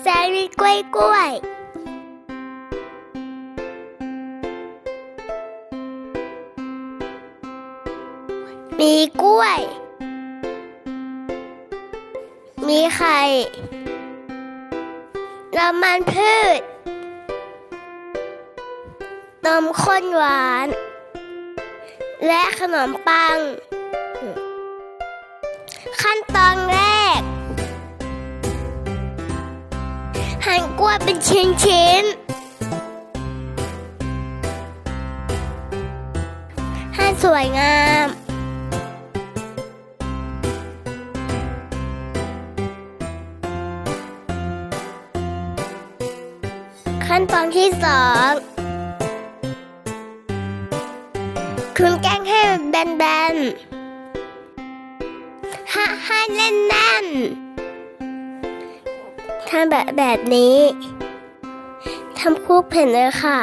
แซนด์วิชกล้วยกล้วยมีกล้วย มีไข่น้ำมันพืชนมข้นหวาน และขนมปัง ขั้นตอน หั่นกล้วยเป็นชิ้นๆ ให้สวยงามขั้นตอนที่สองคุณแกล้งให้มันแบนๆให้ให้แน่นำแบบแบบนี้ทำคุกเผ็นเลยค่ะ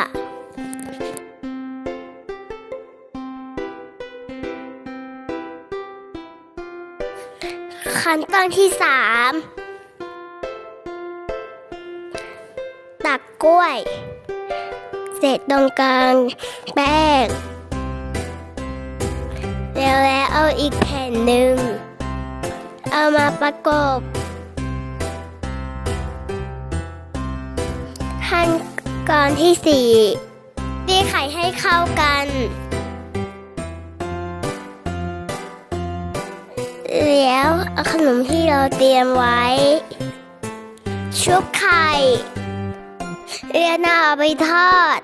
ขั้นตอนที่สามตักกล้วย เสร็จตรงกลางแป้งแล้วแล้วเอาอีกแผ่นหนึ่ง เอามาประกบ ขั้นตอนที่สี่ตีไข่ให้เข้ากัน แล้วเอาขนมที่เราเตรียมไว้ ชุบไข่เรียนเอาไปทอด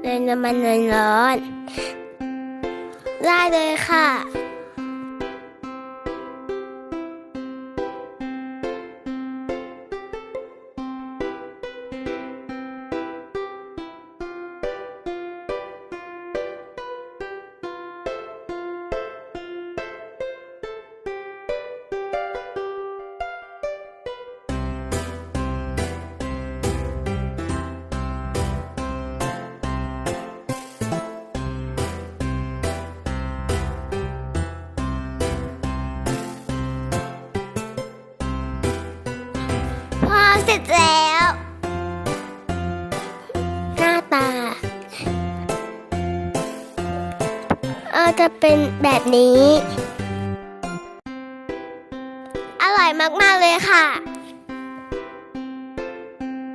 เรียนน้ำมันร้อนๆได้เลยค่ะ เสร็จแล้ว หน้าตา เออจะเป็นแบบนี้ อร่อยมาก ๆ เลยค่ะ